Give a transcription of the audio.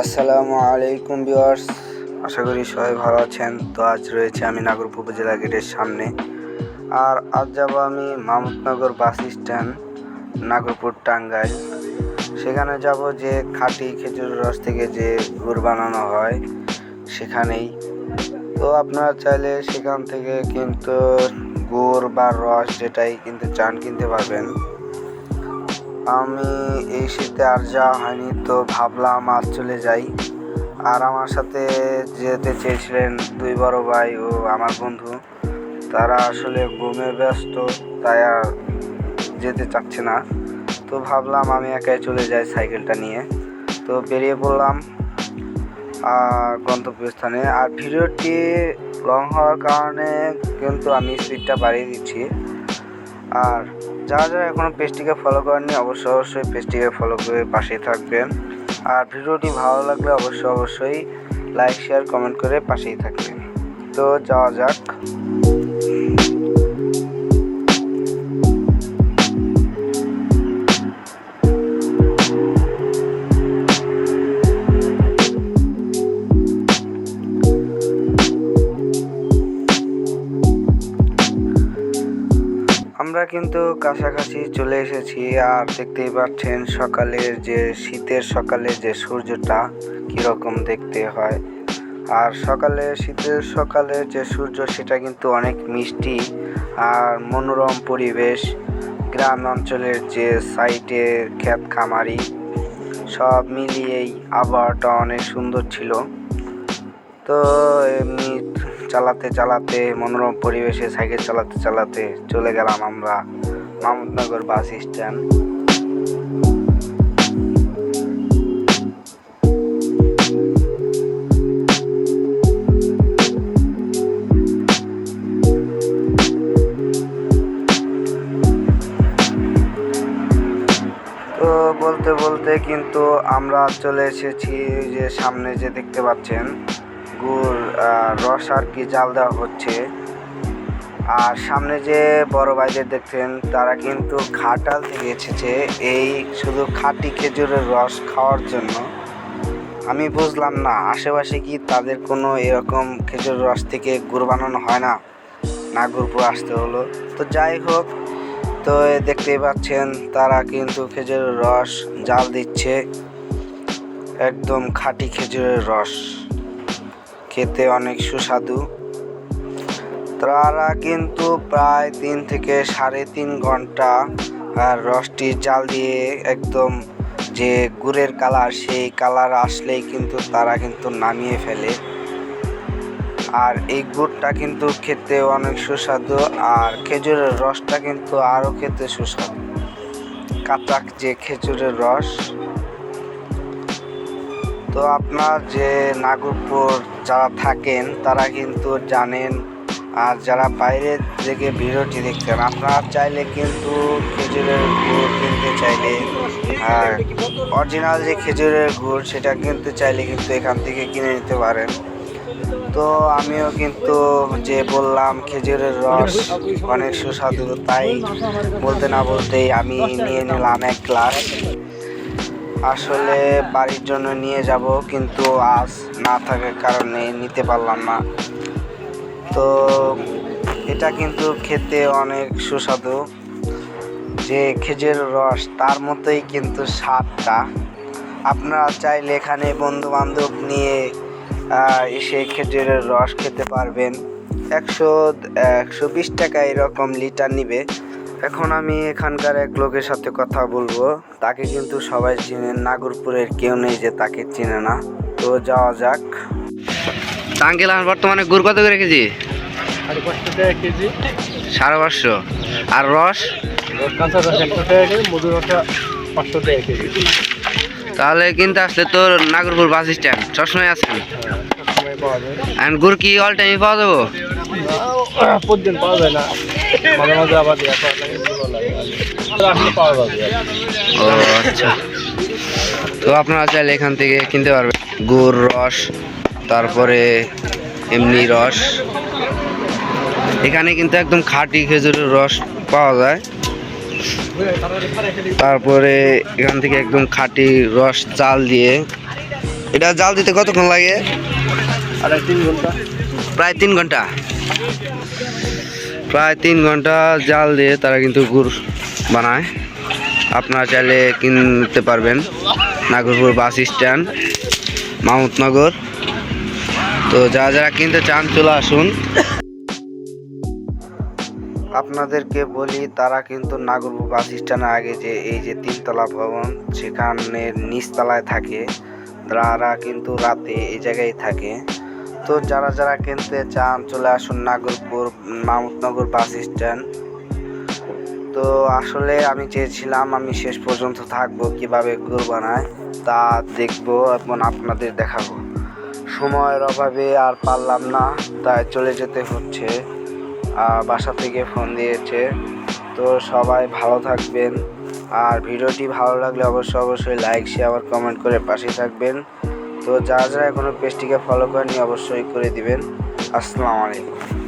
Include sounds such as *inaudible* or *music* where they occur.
আসসালামু আলাইকুম ভিউয়ার্স। আশা করি সবাই ভালো আছেন। তো আজ রয়েছে আমি নাগরপুর উপজেলা গেটের সামনে। আর আজ যাব আমি মাহমুদনগর বাস স্ট্যান্ড, নাগরপুর টাঙ্গাইল। সেখানে যাব যে খাঁটি খেজুর রস থেকে যে গুড় বানানো হয় সেখানেই। তো আপনারা চাইলে সেখান থেকে কিন্তু গুড় বা রস যেটাই কিন্তু চান কিনতে পারবেন। আমি এই শীতে আর যাওয়া হয়নি, তো ভাবলাম আর চলে যাই। আর আমার সাথে যেতে চেয়েছিলেন দুই বড় ভাই ও আমার বন্ধু। তারা আসলে ঘুমে ব্যস্ত, তাই আর যেতে চাচ্ছে না। তো ভাবলাম আমি একাই চলে যাই সাইকেলটা নিয়ে। তো বেরিয়ে পড়লাম গন্তব্যস্থানে। আর ভিডিওটি লং হওয়ার কারণে কিন্তু আমি স্পিডটা বাড়িয়ে দিচ্ছি। আর যারা যারা এখনও পেজটিকে ফলো করেননি, অবশ্যই অবশ্যই পেজটিকে ফলো করে পাশেই থাকবেন। আর ভিডিওটি ভালো লাগলে অবশ্যই অবশ্যই লাইক শেয়ার কমেন্ট করে পাশেই থাকবেন। তো যাওয়া যাক। আমরা কিন্তু কাছাকাছি চলে এসেছি, আর দেখতেই পাচ্ছেন সকালের যে, শীতের সকালে যে সূর্যটা কীরকম দেখতে হয়। আর সকালে শীতের সকালে যে সূর্য, সেটা কিন্তু অনেক মিষ্টি আর মনোরম পরিবেশ। গ্রাম অঞ্চলের যে সাইটে ক্ষেত খামারি, সব মিলিয়েই আবহাওয়াটা অনেক সুন্দর ছিল। তো এমনি চালাতে চালাতে, মনোরম পরিবেশে সাইকেল চালাতে চালাতে চলে গেলাম আমরা মাহমুদনগর বাস স্ট্যান্ড। তো বলতে বলতে কিন্তু আমরা চলে এসেছি যে সামনে যে দেখতে পাচ্ছেন আহ, রস আর কি জাল দেওয়া হচ্ছে। আর সামনে যে বড় ভাইদের দেখছেন তারা কিন্তু ঘাটাল থেকে এসেছে এই শুধু খাঁটি খেজুরের রস খাওয়ার জন্য। আমি বুঝলাম না আশেপাশে কি তাদের কোনো এরকম খেজুর রস থেকে গুড় বানানো হয় না? না নাগরপুর আসতে হলো। তো যাই হোক তো দেখতেই পাচ্ছেন তারা কিন্তু খেজুরের রস জাল দিচ্ছে। একদম খাঁটি খেজুরের রস। খেতে অনেক সুস্বাদু। তারা কিন্তু প্রায় তিন থেকে সাড়ে তিন ঘণ্টা, আর রসটি জাল দিয়ে একদম যে গুড়ের কালার, সেই কালার আসলেই কিন্তু তারা কিন্তু নামিয়ে ফেলে। আর এই গুড়টা কিন্তু খেতে অনেক সুস্বাদু, আর খেজুরের রসটা কিন্তু আরও খেতে সুস্বাদু। কাঁচা যে খেজুরের রস তো আপনার যে নাগরপুর যারা থাকেন, তারা কিন্তু জানেন। আর যারা বাইরের থেকে ভিডিওটি দেখতেন, আপনারা চাইলে কিন্তু খেজুরের গুড় কিনতে চাইলে। আর অরিজিনাল যে খেজুরের গুড়, সেটা কিনতে চাইলে কিন্তু এখান থেকে কিনে নিতে পারেন। তো আমিও কিন্তু যে বললাম, খেজুরের রস অনেক সুস্বাদু, তাই বলতে না বলতেই আমি নিয়ে নিলাম এক গ্লাস আসলে বাড়ির জন্য নিয়ে যাব, কিন্তু আজ না থাকার কারণে নিতে পারলাম না। তো এটা কিন্তু খেতে অনেক সুস্বাদু। যে খেজুরের রস, তার মতোই কিন্তু স্বাদটা। আপনারা চাইলে এখানে বন্ধু বান্ধব নিয়ে এসে খেজুরের রস খেতে পারবেন। একশো একশো বিশ টাকা এরকম লিটার নিবে। এখন আমি এখানকার এক লোকের সাথে কথা বলব। তাকে কিন্তু সবাই চিনে নাগরপুরের কেউ নেই যে তাকে চিনে না। তো যাওয়া যাক। আঙ্কেল আমার বর্তমানে গুড় কত করে কেজি? সাড়ে পাঁচশো কেজি। সাড়ে পাঁচশো। আর রস? তাহলে কিনতে আসলে তোর নাগরপুর বাস স্ট্যান্ড সবসময় আছেন? হ্যাঁ, গুড় কি অল টাইমই পাওয়া যাব? পাওয়া যায় না। *laughs* মাঝে মাঝে আবার দেওয়া লাগে ভালো লাগে। আসলে পাওয়া যাবে। ও আচ্ছা। তো আপনারা চাইলে এখান থেকে কিনতে পারবেন। গুড় রস তারপরে এমনি রস। এখানে কিন্তু একদম খাঁটি খেজুরের রস পাওয়া যায়। তারপরে এখান থেকে একদম খাঁটি রস চাল দিয়ে। এটা জাল দিতে কতক্ষণ লাগে? আড়াই তিন ঘণ্টা। প্রায় তিন ঘণ্টা। প্রায় তিন ঘণ্টা জাল দিয়ে তারা কিন্তু গুড় বানায়। আপনারা চাইলে কিনতে পারবেন। Nagarpur bus stand, Mahmudnagar. তো যারা যারা কিনতে চান, চলে আসুন। আপনাদেরকে বলি, তারা কিন্তু নাগরপুর বাস স্ট্যান্ডের আগে যে এই যে তিনতলা ভবন সেখানে নিচতলায় থাকে। তারা কিন্তু রাতে এই জায়গায় থাকে। তো যারা যারা কিনতে চান, চলে আসুন নাগরপুর, মাহমুদনগর বাস স্ট্যান্ড। তো আসলে আমি চেয়েছিলাম, আমি শেষ পর্যন্ত থাকব কীভাবে গুড় বানায় তা দেখব এবং আপনাদের দেখাবো। সময়ের অভাবে আর পারলাম না, তাই চলে যেতে হচ্ছে। বাসা থেকে ফোন দিয়েছে। তো সবাই ভালো থাকবেন। আর ভিডিওটি ভালো লাগলে অবশ্যই অবশ্যই লাইক শেয়ার কমেন্ট করে পাশে থাকবেন। তো যারা যারা এখনও পেজটিকে ফলো করেনি অবশ্যই করে দিবেন। আসসালামু আলাইকুম।